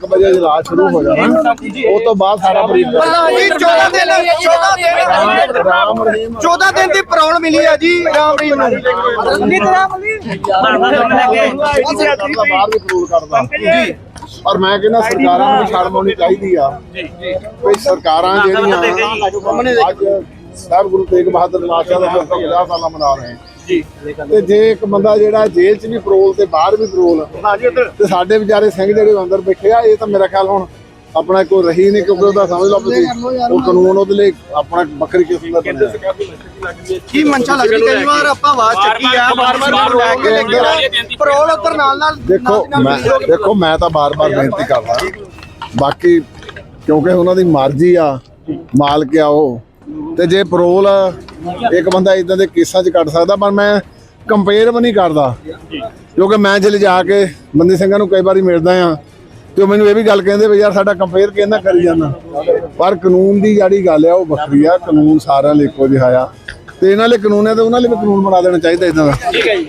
ਇੱਕ ਵਜੇ ਇਜਲਾਸ ਸ਼ੁਰੂ ਹੋ ਜਾਣਾ। ਉਹ ਤੋਂ ਬਾਅਦ ਸਾਰਾ ਬਰੀਫ ਜੀ 14 ਦਿਨ 14 ਦਿਨ ਰਾਮ ਰਹੀਮ 14 ਦਿਨ ਦੀ ਪਰੌਣ ਮਿਲੀ ਆ ਜੀ ਰਾਮ ਰਹੀਮ ਨੂੰ। ਬਾਹਰ ਵੀ ਕੰਟਰੋਲ ਕਰਦਾ। ਜੀ। ਪਰ ਮੈਂ ਕਹਿੰਦਾ ਸਰਕਾਰਾਂ ਨੂੰ ਸ਼ਰਮ ਆਉਣੀ ਚਾਹੀਦੀ ਆ। ਕੋਈ ਸਰਕਾਰਾਂ ਜਿਹੜੀਆਂ ਅੱਜ ਸਾਹਿਬ ਗੁਰੂ ਤੇਗ ਬਹਾਦਰ ਮਾਸ਼ਾ ਦਾ 50 ਸਾਲਾ ਮਨਾ ਰਹੇ। ਜੀ। ਤੇ ਜੇ ਇੱਕ ਬੰਦਾ ਜਿਹੜਾ ਜੇਲ੍ਹ 'ਚ ਵੀ ਪਰੋਲ ਤੇ ਬਾਹਰ ਵੀ ਪਰੋਲ ਤੇ ਸਾਡੇ ਵਿਚਾਰੇ ਸਿੰਘ ਜਿਹੜੇ ਅੰਦਰ ਬੈਠੇ ਆ ਇਹ ਤਾਂ ਮੇਰਾ ਖਿਆਲ ਹੁਣ ਆਪਣਾ ਕੋਈ ਰਹੀ ਨਹੀਂ ਕਿਉਂਕਿ ਉਹਦਾ ਸਮਝ ਲਓ ਤੁਸੀਂ। ਉਹ ਕਾਨੂੰਨ ਉਹਦੇ ਲਈ ਆਪਣਾ ਵੱਖਰੀ ਕਿਸਮ ਦਾ ਬਣਿਆ। ਕੀ ਮਨਸ਼ਾ ਲੱਗਦੀ ਕਈ ਵਾਰ? ਆਪਾਂ ਆਵਾਜ਼ ਚੱਕੀ ਆ ਬਾਰ ਬਾਰ ਲੈ ਕੇ ਲੰਗਰ ਪਰੌਣ ਉੱਧਰ ਨਾਲ ਨਾਲ ਦੇਖੋ ਮੈਂ ਦੇਖੋ ਮੈਂ ਤਾਂ ਬਾਰ-ਬਾਰ ਬੇਨਤੀ ਕਰਦਾ। ਬਾਕੀ ਕਿਉਂਕਿ ਉਹਨਾਂ ਦੀ ਮਰਜ਼ੀ ਆ ਮਾਲਕ ਆ ਉਹ। ਤੇ ਜੇ ਪਰੋਲ ਇੱਕ ਬੰਦਾ ਇਦਾਂ ਦੇ ਕੇਸਾਂ 'ਚ ਕੱਟ ਸਕਦਾ, ਪਰ ਮੈਂ ਕੰਪੇਅਰ ਵੀ ਨਹੀਂ ਕਰਦਾ। ਕਿਉਂਕਿ ਮੈਂ ਜੇ ਜਾ ਕੇ ਬੰਦੀ ਸਿੰਘਾਂ ਨੂੰ ਕਈ ਵਾਰੀ ਮਿਲਦਾ ਆ ਤੇ ਉਹ ਮੈਨੂੰ ਇਹ ਵੀ ਗੱਲ ਕਹਿੰਦੇ ਵੀ ਯਾਰ ਸਾਡਾ ਕੰਪੇਅਰ ਕਿਹਨਾਂ ਕਰੀ ਜਾਂਦਾ। ਪਰ ਕਾਨੂੰਨ ਦੀ ਜਿਹੜੀ ਗੱਲ ਆ, ਉਹ ਵੱਖਰੀ ਆ, ਕਾਨੂੰਨ ਸਾਰਿਆਂ ਲਈ ਇੱਕੋ ਜਿਹਾ ਆ। ਤੇ ਇਹਨਾਂ ਲਈ ਕਾਨੂੰਨ ਹੈ ਤੇ ਉਹਨਾਂ ਲਈ ਵੀ ਕਾਨੂੰਨ ਬਣਾ ਦੇਣਾ ਚਾਹੀਦਾ ਇਦਾਂ ਦਾ।